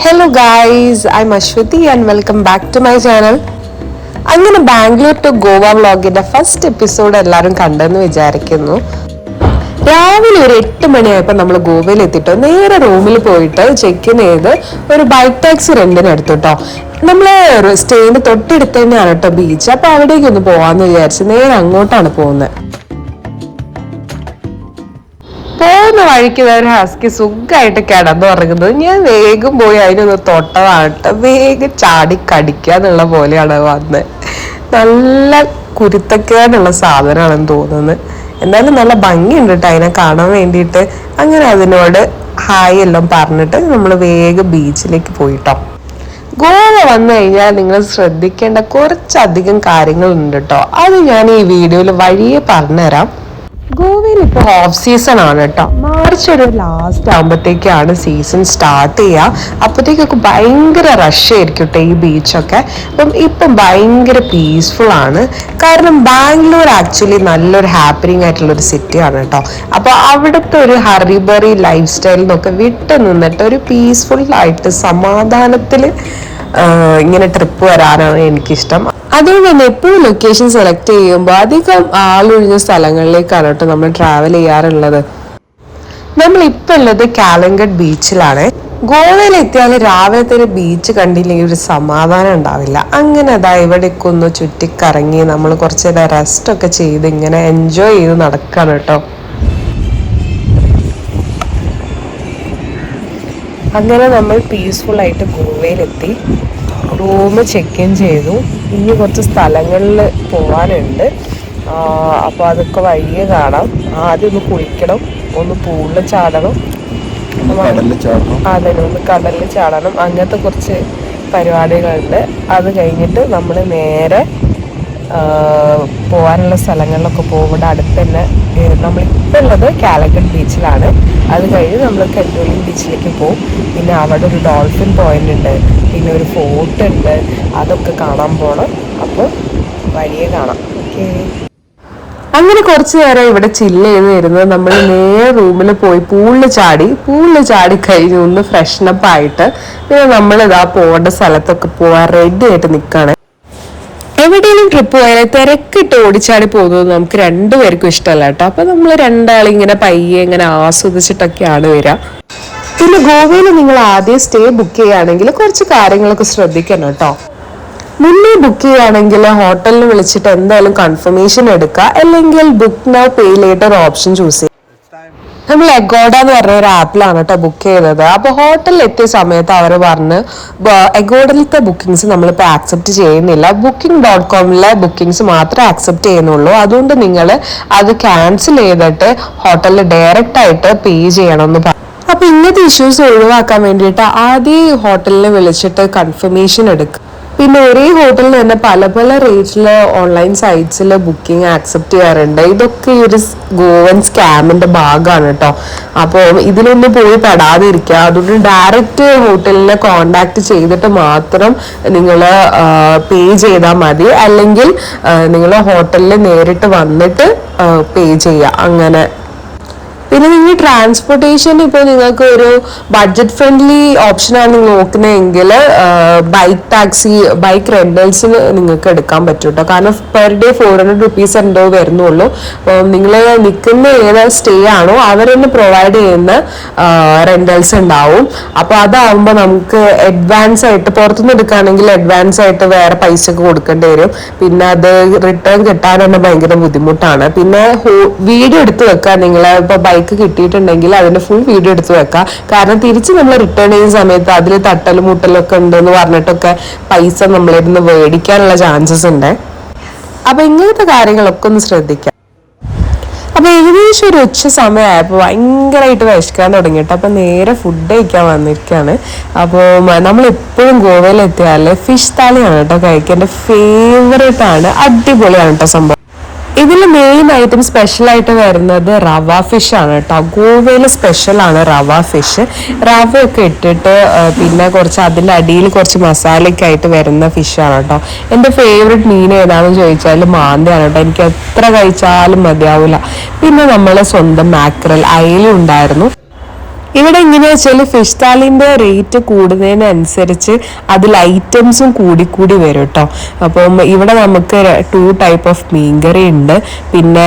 Hello guys I Aswathy and welcome back to my channel അങ്ങനെ Bangalore to Goa വ്ളോഗിന്റെ first episode എല്ലാവരും കണ്ടെന്ന് വിചാരിക്കുന്നു. രാവിലെ ഒരു എട്ട് മണിയായപ്പോൾ നമ്മൾ ഗോവയിൽ എത്തിട്ടോ. നേരെ റൂമിൽ പോയിട്ട് ചെക്ക് ഇൻ ചെയ്ത് ഒരു ബൈക്ക് ടാക്സി റെന്റിന് എടുത്തു നമ്മൾ സ്റ്റേന്റെ തൊട്ടടുത്ത് തന്നെയാണ് കേട്ടോ ബീച്ച് അപ്പോൾ അവിടേക്ക് ഒന്ന് പോവാന്ന് വിചാരിച്ച് നേരെ അങ്ങോട്ടാണ് പോകുന്നത് വഴിക്ക് വേറെ ഹസ്കി സുഖമായിട്ട് കിടന്നു ഇറങ്ങുന്നത് ഞാൻ വേഗം പോയി അതിനൊന്ന് തൊട്ടതാട്ട വേഗം ചാടി കടിക്കുക എന്നുള്ള പോലെയാണ് വന്നത് നല്ല കുരുത്തക്കേടുള്ള സാധനമാണെന്ന് തോന്നുന്നത് എന്തായാലും നല്ല ഭംഗിയുണ്ട് കേട്ടോ അതിനെ കാണാൻ വേണ്ടിയിട്ട്. അങ്ങനെ അതിനോട് ഹായ് എല്ലാം പറഞ്ഞിട്ട് നമ്മൾ വേഗം ബീച്ചിലേക്ക് പോയിട്ടോ. ഗോവ വന്നു കഴിഞ്ഞാൽ നിങ്ങൾ ശ്രദ്ധിക്കേണ്ട കുറച്ചധികം കാര്യങ്ങളുണ്ട് കേട്ടോ. അത് ഞാൻ ഈ വീഡിയോയിൽ വഴിയെ പറഞ്ഞുതരാം. ഗോവയിൽ ഇപ്പോൾ ഓഫ് സീസൺ ആണ് കേട്ടോ മാർച്ച് ഒരു ലാസ്റ്റ് ആകുമ്പോഴത്തേക്കാണ് സീസൺ സ്റ്റാർട്ട് ചെയ്യുക അപ്പോഴത്തേക്കൊക്കെ ഭയങ്കര റഷ് ആയിരിക്കും കേട്ടോ ഈ ബീച്ചൊക്കെ അപ്പം ഇപ്പം ഭയങ്കര പീസ്ഫുൾ ആണ്. കാരണം ബാംഗ്ലൂർ ആക്ച്വലി നല്ലൊരു ഹാപ്പനിങ് ആയിട്ടുള്ള ഒരു സിറ്റിയാണ് കേട്ടോ അപ്പോൾ അവിടുത്തെ ഒരു ഹറിബറി ലൈഫ് സ്റ്റൈലിൽ നിന്നൊക്കെ വിട്ട് നിന്നിട്ട് ഒരു പീസ്ഫുൾ ആയിട്ട് സമാധാനത്തിൽ ഇങ്ങനെ ട്രിപ്പ് വരാനാണ് എനിക്കിഷ്ടം. അതുകൊണ്ട് തന്നെ എപ്പോഴും ലൊക്കേഷൻ സെലക്ട് ചെയ്യുമ്പോൾ അധികം ആളൊഴിഞ്ഞ സ്ഥലങ്ങളിലേക്കാണ് കേട്ടോ നമ്മൾ ട്രാവൽ ചെയ്യാറുള്ളത്. നമ്മൾ ഇപ്പൊ ഉള്ളത് കാലങ്കഡ് ബീച്ചിലാണ്. ഗോവയിൽ എത്തിയാൽ രാവിലത്തെ ഒരു ബീച്ച് കണ്ടില്ലെങ്കിൽ ഒരു സമാധാനം ഉണ്ടാവില്ല. അങ്ങനെ അതാ ഇവിടേക്ക് ഒന്ന് ചുറ്റിക്കറങ്ങി നമ്മൾ കുറച്ച് റെസ്റ്റ് ഒക്കെ ചെയ്ത് ഇങ്ങനെ എൻജോയ് ചെയ്ത് നടക്കാണ് കേട്ടോ. അങ്ങനെ നമ്മൾ പീസ്ഫുൾ ആയിട്ട് ഗോവയിലെത്തി. റൂം ചെക്ക് ഇൻ ചെയ്തു. ഇനി കുറച്ച് സ്ഥലങ്ങളിൽ പോകാനുണ്ട് അപ്പോൾ അതൊക്കെ വഴിയെ കാണാം. ആദ്യം ഒന്ന് കുളിക്കണം. ഒന്ന് പൂളിൽ ചാടണം. അതെ ഒന്ന് കടലിൽ ചാടണം. അങ്ങനത്തെ കുറച്ച് പരിപാടികളുണ്ട്. അത് കഴിഞ്ഞിട്ട് നമ്മൾ നേരെ പോകാനുള്ള സ്ഥലങ്ങളിലൊക്കെ പോകുമ്പോൾ അടുത്ത് തന്നെ നമ്മൾ ഇപ്പം ഉള്ളത് കാലക്കട്ട് ബീച്ചിലാണ്. അത് കഴിഞ്ഞ് നമ്മൾ കെൻഡോലിൻ ബീച്ചിലേക്ക് പോകും. പിന്നെ അവിടെ ഒരു ഡോൾഫിൻ പോയിന്റ് ഉണ്ട്. പിന്നെ ഒരു ഫോർട്ട് ഉണ്ട്. അതൊക്കെ കാണാൻ പോകണം അപ്പോൾ വഴിയെ കാണാം. ഓക്കെ. അങ്ങനെ കുറച്ച് നേരം ഇവിടെ ചില്ല് ചെയ്ത് തരുന്നത് നമ്മൾ നേരെ റൂമിൽ പോയി പൂളിൽ ചാടി. പൂളിൽ ചാടി കഴിഞ്ഞ് ഒന്ന് ഫ്രഷ്നപ്പ് ആയിട്ട് പിന്നെ നമ്മൾ പോകേണ്ട സ്ഥലത്തൊക്കെ പോവാൻ റെഡി ആയിട്ട് നിൽക്കുകയാണ് എവിടെയെങ്കിലും ട്രിപ്പ് പോയാൽ തിരക്കിട്ട് ഓടിച്ചാടി പോകുന്നത് നമുക്ക് രണ്ടുപേർക്കും ഇഷ്ടമല്ല കേട്ടോ. അപ്പൊ നമ്മൾ രണ്ടാളും ഇങ്ങനെ പയ്യെ ഇങ്ങനെ ആസ്വദിച്ചിട്ടൊക്കെയാണ് വരിക. പിന്നെ ഗോവയിൽ നിങ്ങൾ ആദ്യം സ്റ്റേ ബുക്ക് ചെയ്യുകയാണെങ്കിൽ കുറച്ച് കാര്യങ്ങളൊക്കെ ശ്രദ്ധിക്കണം കേട്ടോ. മുന്നേ ബുക്ക് ചെയ്യുകയാണെങ്കിൽ ഹോട്ടലിൽ വിളിച്ചിട്ട് എന്തായാലും കൺഫർമേഷൻ എടുക്കുക. അല്ലെങ്കിൽ book no pay later option choose ചെയ്യുക. നമ്മൾ എഗോഡ എന്ന് പറഞ്ഞ ഒരു ആപ്പിലാണ് കേട്ടോ ബുക്ക് ചെയ്തത്. അപ്പൊ ഹോട്ടലിൽ എത്തിയ സമയത്ത് അവർ പറഞ്ഞ് എഗോഡിലത്തെ ബുക്കിങ്സ് നമ്മളിപ്പോൾ ആക്സെപ്റ്റ് ചെയ്യുന്നില്ല. ബുക്കിംഗ് ഡോട്ട് കോമിലെ ബുക്കിങ്സ് മാത്രമേ ആക്സെപ്റ്റ് ചെയ്യുന്നുള്ളൂ. അതുകൊണ്ട് നിങ്ങൾ അത് ക്യാൻസൽ ചെയ്തിട്ട് ഹോട്ടലിൽ ഡയറക്റ്റ് ആയിട്ട് പേ ചെയ്യണമെന്ന് പറഞ്ഞു അപ്പൊ ഇങ്ങനത്തെ ഇഷ്യൂസ് ഒഴിവാക്കാൻ വേണ്ടിയിട്ട് ആദ്യം ഹോട്ടലിനെ വിളിച്ചിട്ട് കൺഫർമേഷൻ എടുക്കുക പിന്നെ ഒരേ ഹോട്ടലിൽ തന്നെ പല പല റേറ്റിൽ ഓൺലൈൻ സൈറ്റ്സിൽ ബുക്കിംഗ് ആക്സെപ്റ്റ് ചെയ്യാറുണ്ട്. ഇതൊക്കെ ഒരു ഗോവൻ സ്കാമിന്റെ ഭാഗമാണ് കേട്ടോ അപ്പോൾ ഇതിലൊന്നും പോയി പെടാതിരിക്കുക അതുകൊണ്ട് ഡയറക്റ്റ് ഹോട്ടലിനെ കോണ്ടാക്ട് ചെയ്തിട്ട് മാത്രം നിങ്ങൾ പേ ചെയ്താൽ മതി. അല്ലെങ്കിൽ നിങ്ങൾ ഹോട്ടലിൽ നേരിട്ട് വന്നിട്ട് പേ ചെയ്യുക അങ്ങനെ പിന്നെ നിങ്ങൾ ട്രാൻസ്പോർട്ടേഷൻ ഇപ്പോൾ നിങ്ങൾക്ക് ഒരു ബഡ്ജറ്റ് ഫ്രണ്ട്ലി ഓപ്ഷനാണ് നിങ്ങൾ നോക്കുന്നതെങ്കിൽ ബൈക്ക് ടാക്സി ബൈക്ക് റെന്റൽസിന് നിങ്ങൾക്ക് എടുക്കാൻ പറ്റും കേട്ടോ കാരണം per day four hundred rupees എന്തോ വരുന്നുള്ളൂ. നിങ്ങൾ നിൽക്കുന്ന ഏത് സ്റ്റേ ആണോ അവർ തന്നെ പ്രൊവൈഡ് ചെയ്യുന്ന റെന്റൽസ് ഉണ്ടാവും. അപ്പോൾ അതാവുമ്പോൾ നമുക്ക് അഡ്വാൻസ് ആയിട്ട് പുറത്തുനിന്ന് എടുക്കുകയാണെങ്കിൽ അഡ്വാൻസ് ആയിട്ട് വേറെ പൈസ ഒക്കെ കൊടുക്കേണ്ടി വരും. പിന്നെ അത് റിട്ടേൺ കിട്ടാൻ തന്നെ ഭയങ്കര ബുദ്ധിമുട്ടാണ്. പിന്നെ വീഡിയോ എടുത്ത് വെക്കുക. നിങ്ങൾ ഇപ്പോൾ ബൈക്ക് കിട്ടിയിട്ടുണ്ടെങ്കിൽ അതിന്റെ ഫുൾ വീഡിയോ എടുത്ത് വെക്കാം. കാരണം തിരിച്ച് നമ്മൾ റിട്ടേൺ ചെയ്യുന്ന സമയത്ത് അതിൽ തട്ടലും മുട്ടലും ഒക്കെ ഉണ്ടെന്ന് പറഞ്ഞിട്ടൊക്കെ പൈസ നമ്മളിരുന്ന് മേടിക്കാനുള്ള ചാൻസസ് ഉണ്ട്. അപ്പൊ ഇങ്ങനത്തെ കാര്യങ്ങളൊക്കെ ഒന്ന് ശ്രദ്ധിക്കാം. അപ്പൊ ഏകദേശം ഒരു ഉച്ച സമയമായപ്പോൾ ഭയങ്കരമായിട്ട് വിശക്കാൻ തുടങ്ങിയിട്ട് അപ്പൊ നേരെ ഫുഡ് കഴിക്കാൻ വന്നിരിക്കുകയാണ് അപ്പോൾ നമ്മൾ എപ്പോഴും ഗോവയിൽ ഫിഷ് താളിയാണ് കേട്ടോ കഴിക്കാൻ എന്റെ ഫേവറേറ്റ് ആണ്. അടിപൊളിയാണ് കേട്ടോ സംഭവം. ഇതിൽ മെയിൻ ഐറ്റം സ്പെഷ്യൽ ആയിട്ട് വരുന്നത് റവ ഫിഷ് ആണ് കേട്ടോ. ഗോവയിൽ സ്പെഷ്യലാണ് റവ ഫിഷ് റവ ഒക്കെ ഇട്ടിട്ട് പിന്നെ കുറച്ച് അതിന്റെ അടിയിൽ കുറച്ച് മസാലയൊക്കെ ആയിട്ട് വരുന്ന ഫിഷാണ് കേട്ടോ. എന്റെ ഫേവറേറ്റ് മീൻ ഏതാണെന്ന് ചോദിച്ചാൽ മാന്തയാണ് കേട്ടോ. എനിക്ക് എത്ര കഴിച്ചാലും മതിയാവില്ല പിന്നെ നമ്മൾ സ്വന്തം മാക്രൽ അയല ഉണ്ടായിരുന്നു. ഇവിടെ എങ്ങനെയാ വെച്ചാൽ ഫിഷ് താലിന്റെ റേറ്റ് കൂടുന്നതിനനുസരിച്ച് അതിൽ ഐറ്റംസും കൂടി കൂടി വരും കേട്ടോ അപ്പം ഇവിടെ നമുക്ക് ടു ടൈപ്പ് ഓഫ് മീൻകറി ഉണ്ട്. പിന്നെ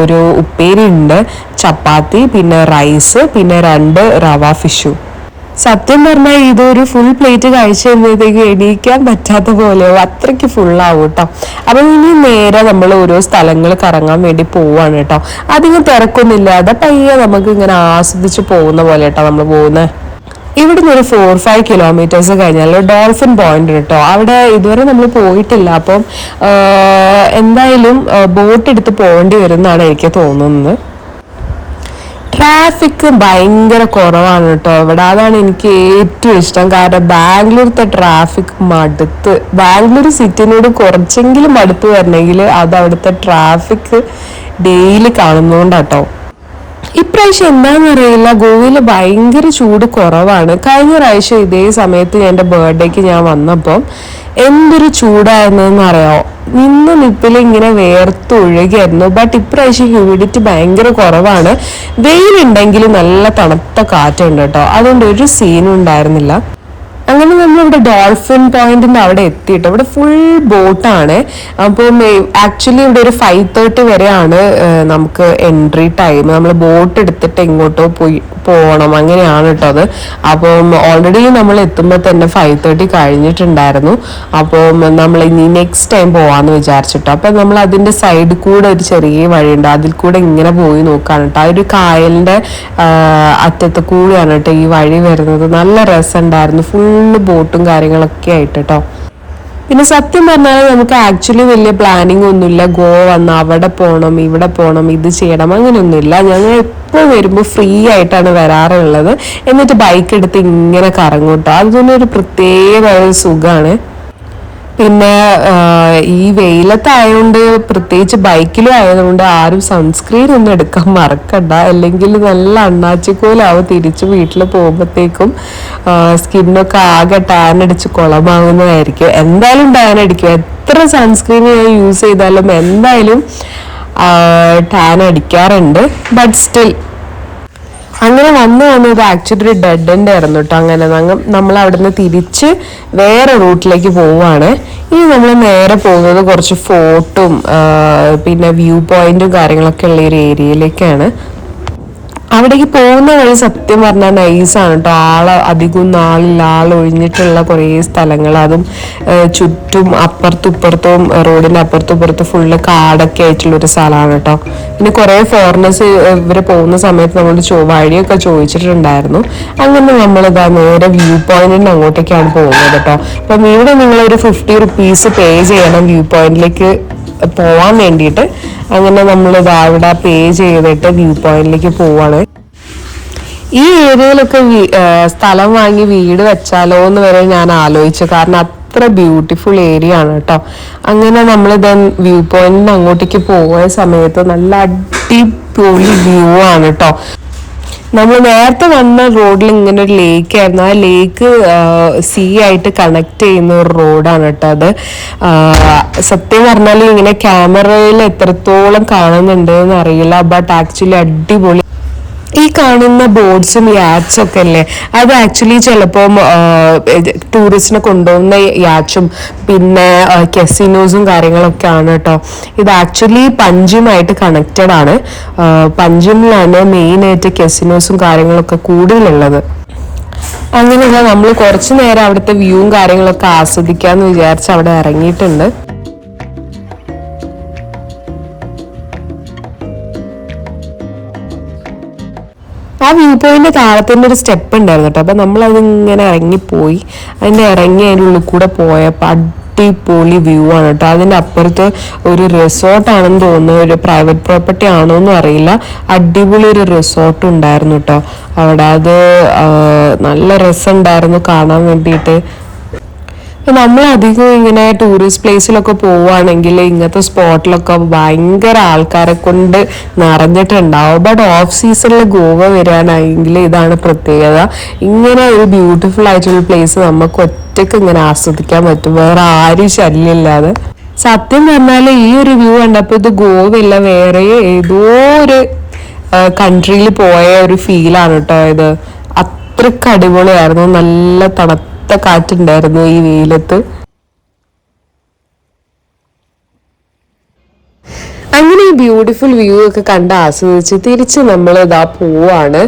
ഒരു ഉപ്പേരി ഉണ്ട് ചപ്പാത്തി പിന്നെ റൈസ് പിന്നെ രണ്ട് റവ ഫിഷും സത്യം പറഞ്ഞാൽ ഇതൊരു ഫുൾ പ്ലേറ്റ് കഴിച്ചു കഴിഞ്ഞത്തേക്ക് എണീക്കാൻ പറ്റാത്ത പോലെയോ അത്രയ്ക്ക് ഫുള്ളാവും കേട്ടോ അപ്പം ഇനി നേരെ നമ്മൾ ഓരോ സ്ഥലങ്ങൾ കറങ്ങാൻ വേണ്ടി പോവാണ് കേട്ടോ അധികം തിരക്കൊന്നുമില്ലാതെ പയ്യെ നമുക്ക് ഇങ്ങനെ ആസ്വദിച്ച് പോകുന്ന പോലെ കേട്ടോ നമ്മൾ പോകുന്നത് ഇവിടുന്ന് ഒരു ഫോർ ഫൈവ് കിലോമീറ്റേഴ്സ് കഴിഞ്ഞാൽ ഡോൾഫിൻ പോയിന്റ് കേട്ടോ അവിടെ ഇതുവരെ നമ്മൾ പോയിട്ടില്ല. അപ്പം എന്തായാലും ബോട്ട് എടുത്ത് പോകേണ്ടി വരുമെന്നാണ് എനിക്ക് തോന്നുന്നത്. ട്രാഫിക് ഭയങ്കര കുറവാണ് കേട്ടോ. ഇവിടെ അതാണ് എനിക്ക് ഏറ്റവും ഇഷ്ടം. കാരണം ബാംഗ്ലൂരത്തെ ട്രാഫിക് മടുത്ത്. ബാംഗ്ലൂർ സിറ്റിനോട് കുറച്ചെങ്കിലും മടുത്ത് വരണമെങ്കിൽ അത് അവിടുത്തെ ട്രാഫിക് ഡെയിലി കാണുന്നതുകൊണ്ടാട്ടോ ഇപ്രാവശ്യം എന്താണെന്നറിയില്ല ഗോവയിൽ ഭയങ്കര ചൂട് കുറവാണ്. കഴിഞ്ഞ പ്രാവശ്യം ഇതേ സമയത്ത് എന്റെ ബർത്ത്ഡേക്ക് ഞാൻ വന്നപ്പം എന്തൊരു ചൂടായിരുന്നെന്ന് അറിയാമോ നിന്ന് നിപ്പിൽ ഇങ്ങനെ വേർത്തൊഴുകയായിരുന്നു ബട്ട് ഇപ്രാവശ്യം ഹ്യൂമിഡിറ്റി ഭയങ്കര കുറവാണ്. വെയിലുണ്ടെങ്കിൽ നല്ല തണുത്ത കാറ്റുണ്ട് കേട്ടോ. അതുകൊണ്ട് ഒരു സീനും ഉണ്ടായിരുന്നില്ല. അങ്ങനെ നമ്മൾ ഇവിടെ ഡോൾഫിൻ പോയിന്റിന്റെ അവിടെ എത്തിയിട്ട് ഇവിടെ ഫുൾ ബോട്ടാണ് അപ്പോൾ ആക്ച്വലി ഇവിടെ ഒരു ഫൈവ് തേർട്ടി വരെയാണ് നമുക്ക് എൻട്രി ടൈം നമ്മൾ ബോട്ട് എടുത്തിട്ട് എങ്ങോട്ടോ പോയി പോകണം അങ്ങനെയാണ് കേട്ടോ അത്. അപ്പം ഓൾറെഡി നമ്മൾ എത്തുമ്പോൾ തന്നെ ഫൈവ് തേർട്ടി കഴിഞ്ഞിട്ടുണ്ടായിരുന്നു. അപ്പം നമ്മൾ ഇനി നെക്സ്റ്റ് ടൈം പോവാന്ന് വിചാരിച്ചിട്ടോ. അപ്പം നമ്മൾ അതിന്റെ സൈഡിൽ കൂടെ ഒരു ചെറിയ വഴിയുണ്ട്. അതിൽ കൂടെ ഇങ്ങനെ പോയി നോക്കാണ് കേട്ടോ ആ ഒരു കായലിന്റെ ആ, അറ്റത്ത് കൂടെയാണ് കേട്ടോ ഈ വഴി വരുന്നത്. നല്ല രസമുണ്ടായിരുന്നു. ഫുള്ള് ബോട്ടും കാര്യങ്ങളൊക്കെ ആയിട്ട് കേട്ടോ പിന്നെ സത്യം പറഞ്ഞാൽ നമുക്ക് ആക്ച്വലി വലിയ പ്ലാനിങ് ഒന്നുമില്ല. ഗോവ വന്ന് അവിടെ പോകണം ഇവിടെ പോകണം ഇത് ചെയ്യണം അങ്ങനെയൊന്നുമില്ല. ഞങ്ങൾ എപ്പോൾ വരുമ്പോൾ ഫ്രീ ആയിട്ടാണ് വരാറുള്ളത്. എന്നിട്ട് ബൈക്ക് എടുത്ത് ഇങ്ങനെ കറങ്ങും കേട്ടോ അതൊന്നും ഒരു പ്രത്യേക സുഖമാണ് പിന്നെ ഈ വെയിലത്തായതുകൊണ്ട് പ്രത്യേകിച്ച് ബൈക്കിലും ആയതുകൊണ്ട് ആരും സൺസ്ക്രീൻ ഒന്നും എടുക്കാൻ മറക്കണ്ട. അല്ലെങ്കിൽ നല്ല അണ്ണാച്ചിക്കോലാവും തിരിച്ച് വീട്ടിൽ പോകുമ്പോഴത്തേക്കും സ്കിന്നൊക്കെ ആകെ ടാൻ അടിച്ച് കുളമാകുന്നതായിരിക്കും. എന്തായാലും ടാൻ അടിക്കും. എത്ര സൺസ്ക്രീൻ ഞാൻ യൂസ് ചെയ്താലും എന്തായാലും ടാൻ അടിക്കാറുണ്ട്. ബട്ട് സ്റ്റിൽ അങ്ങനെ വന്നു വന്നത് ആക്ച്വലി ഒരു ഡെഡ് എൻഡ് ആയിരുന്നു കേട്ടോ അങ്ങനെ നമ്മൾ അവിടുന്ന് തിരിച്ച് വേറെ റൂട്ടിലേക്ക് പോവുകയാണ് ഇനി നമ്മൾ നേരെ പോകുന്നത് കുറച്ച് ഫോർട്ടും പിന്നെ വ്യൂ പോയിന്റും കാര്യങ്ങളൊക്കെ ഉള്ള ഒരു ഏരിയയിലേക്കാണ് അവിടേക്ക് പോകുന്ന വഴി സത്യം പറഞ്ഞാൽ നൈസാണ് കേട്ടോ ആൾ അധികം നാളില്ല ആൾ ഒഴിഞ്ഞിട്ടുള്ള കുറേ സ്ഥലങ്ങൾ അതും ചുറ്റും അപ്പുറത്തും ഇപ്പുറത്തും റോഡിന്റെ അപ്പുറത്തും ഇപ്പുറത്തും ഫുള്ള് കാടൊക്കെ ആയിട്ടുള്ള ഒരു സ്ഥലമാണ് കേട്ടോ പിന്നെ കുറേ ഫോറിനേഴ്സ് ഇവർ പോകുന്ന സമയത്ത് നമ്മൾ ചോ വഴിയൊക്കെ ചോദിച്ചിട്ടുണ്ടായിരുന്നു. അങ്ങനെ നമ്മളിതാ നേരെ വ്യൂ പോയിന്റിന് അങ്ങോട്ടേക്കാണ് പോകുന്നത് കേട്ടോ അപ്പം ഇവിടെ നിങ്ങൾ ഒരു ഫിഫ്റ്റി റുപ്പീസ് പേ ചെയ്യണം വ്യൂ പോയിന്റിലേക്ക് പോവാൻ വേണ്ടിയിട്ട്. അങ്ങനെ നമ്മൾ അവിടെ പേ ചെയ്തിട്ട് വ്യൂ പോയിന്റിലേക്ക് പോവാണ്. ഈ ഏരിയയിലൊക്കെ സ്ഥലം വാങ്ങി വീട് വെച്ചാലോ എന്ന് വരെ ഞാൻ ആലോചിച്ചു. കാരണം അത്ര ബ്യൂട്ടിഫുൾ ഏരിയ ആണ് കേട്ടോ. അങ്ങനെ നമ്മൾ ദെൻ വ്യൂ പോയിന്റിന് അങ്ങോട്ടേക്ക് പോയ സമയത്ത് നല്ല അടിപൊളി വ്യൂ ആണ് കേട്ടോ. നമ്മൾ നേരത്തെ വന്ന റോഡിൽ ഇങ്ങനെ ഒരു ലേക്ക് ആയിരുന്നു. ആ ലേക്ക് സീ ആയിട്ട് കണക്ട് ചെയ്യുന്ന ഒരു റോഡാണ് കേട്ടോ അത്. സത്യം പറഞ്ഞാൽ ഇങ്ങനെ ക്യാമറയിൽ എത്രത്തോളം കാണുന്നുണ്ട് എന്ന് അറിയില്ല ബട്ട് ആക്ച്വലി അടിപൊളി ഈ കാണുന്ന ബോർഡ്സും യാച്ചും ഒക്കെ അല്ലേ അത് ആക്ച്വലി ചിലപ്പം ടൂറിസ്റ്റിനെ കൊണ്ടുപോകുന്ന യാച്ചും പിന്നെ കെസിനോസും കാര്യങ്ങളൊക്കെ ആണ് കേട്ടോ ഇത് ആക്ച്വലി പഞ്ചുമായിട്ട് കണക്റ്റഡ് ആണ്. പഞ്ചിമിലാണ് ആയിട്ട് കെസിനോസും കാര്യങ്ങളൊക്കെ കൂടുതലുള്ളത്. അങ്ങനെയുള്ള നമ്മൾ കുറച്ചു നേരം അവിടുത്തെ വ്യൂവും കാര്യങ്ങളൊക്കെ ആസ്വദിക്കാന്ന് വിചാരിച്ച് അവിടെ ഇറങ്ങിയിട്ടുണ്ട്. വ്യൂ പോയിന്റ് താഴത്തിന്റെ ഒരു സ്റ്റെപ്പ് ഉണ്ടായിരുന്നു കേട്ടോ. അപ്പൊ നമ്മൾ അതിങ്ങനെ ഇറങ്ങിപ്പോയി. അതിന്റെ ഇറങ്ങി അതിന്റെ ഉള്ളിൽ കൂടെ പോയപ്പോൾ അടിപൊളി വ്യൂ ആണ് കേട്ടോ. അതിന്റെ അപ്പുറത്ത് ഒരു റിസോർട്ട് ആണെന്ന് തോന്നുന്നു. ഒരു പ്രൈവറ്റ് പ്രോപ്പർട്ടി ആണോ എന്നും അറിയില്ല. അടിപൊളി ഒരു റിസോർട്ട് ഉണ്ടായിരുന്നു കേട്ടോ. അവിടെ അത് നല്ല രസമുണ്ടായിരുന്നു കാണാൻ വേണ്ടിയിട്ട്. നമ്മൾ അധികം ഇങ്ങനെ ടൂറിസ്റ്റ് പ്ലേസിലൊക്കെ പോവുകയാണെങ്കിൽ ഇങ്ങനത്തെ സ്പോട്ടിലൊക്കെ ഭയങ്കര ആൾക്കാരെ കൊണ്ട് നിറഞ്ഞിട്ടുണ്ടാവും. ബട്ട് ഓഫ് സീസണിൽ ഗോവ വരികയാണെങ്കിൽ ഇതാണ് പ്രത്യേകത. ഇങ്ങനെ ഒരു ബ്യൂട്ടിഫുൾ ആയിട്ടുള്ള പ്ലേസ് നമുക്ക് ഒറ്റയ്ക്ക് ഇങ്ങനെ ആസ്വദിക്കാൻ പറ്റും. വേറെ ആരും ശല്യമില്ലാതെ. സത്യം പറഞ്ഞാൽ ഈ ഒരു വ്യൂ കണ്ടപ്പോൾ ഇത് ഗോവയില്ല വേറെ ഏതോ ഒരു കൺട്രിയിൽ പോയ ഒരു ഫീലാണ് കേട്ടോ ഇത്. അത്രയ്ക്ക് അടിപൊളിയായിരുന്നു. നല്ല തണുത്ത കാറ്റുണ്ടായിരുന്നു ഈ വെയിലത്ത്. അങ്ങനെ ഈ ബ്യൂട്ടിഫുൾ വ്യൂ ഒക്കെ കണ്ട് ആസ്വദിച്ച് തിരിച്ച് നമ്മൾ ഇതാ പോവാണ്.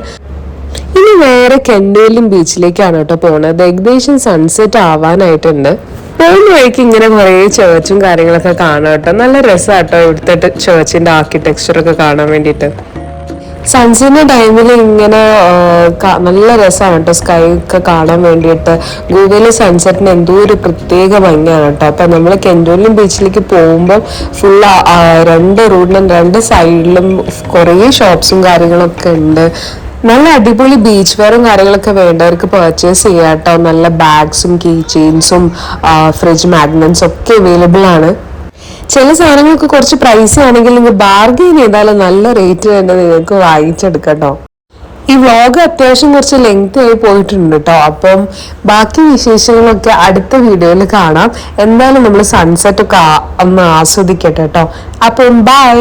ഇനി വേറെ കെൻഡേലും ബീച്ചിലേക്കാണ് കേട്ടോ പോണത്. ഏകദേശം സൺസെറ്റ് ആവാനായിട്ടുണ്ട്. പോകുന്ന വഴിക്ക് ഇങ്ങനെ കുറേ ചേർച്ചും കാര്യങ്ങളൊക്കെ കാണാം കേട്ടോ. നല്ല രസമാട്ടോ ഇവിടുത്തെ ചേർച്ചിന്റെ ആർക്കിടെക്ചർ ഒക്കെ കാണാൻ വേണ്ടിയിട്ട്. സൺസെറ്റിന്റെ ടൈമിൽ ഇങ്ങനെ നല്ല രസമാണ് കേട്ടോ സ്കൈ ഒക്കെ കാണാൻ വേണ്ടിയിട്ട്. ഗൂഗിളിൽ സൺസെറ്റിന് എന്തോ ഒരു പ്രത്യേക ഭംഗിയാണ് കേട്ടോ അപ്പൊ നമ്മൾ കെൻഡോലിയം ബീച്ചിലേക്ക് പോകുമ്പോൾ ഫുൾ രണ്ട് റൂട്ടിലും രണ്ട് സൈഡിലും കുറേ ഷോപ്സും കാര്യങ്ങളൊക്കെ ഉണ്ട്. നല്ല അടിപൊളി ബീച്ച് വെയറും കാര്യങ്ങളൊക്കെ വേണ്ടവർക്ക് പർച്ചേസ് ചെയ്യാം കേട്ടോ നല്ല ബാഗ്സും കീ ചെയിൻസും ഫ്രിഡ്ജ് മാഗ്നറ്റ്സും ഒക്കെ അവൈലബിൾ ആണ്. ചില സാധനങ്ങൾക്ക് കുറച്ച് പ്രൈസ് ആണെങ്കിൽ നിങ്ങൾ ബാർഗെയിൻ ചെയ്താലും നല്ല റേറ്റ് തന്നെ നിങ്ങൾക്ക് വാങ്ങിച്ചെടുക്കട്ടോ കേട്ടോ ഈ വ്ളോഗ് അത്യാവശ്യം കുറച്ച് ലെങ്ത് ആയി പോയിട്ടുണ്ട് കേട്ടോ അപ്പം ബാക്കി വിശേഷങ്ങളൊക്കെ അടുത്ത വീഡിയോയിൽ കാണാം. എന്തായാലും നമ്മൾ സൺസെറ്റ് ഒക്കെ ഒന്ന് ആസ്വദിക്കട്ടെ കേട്ടോ അപ്പം ബൈ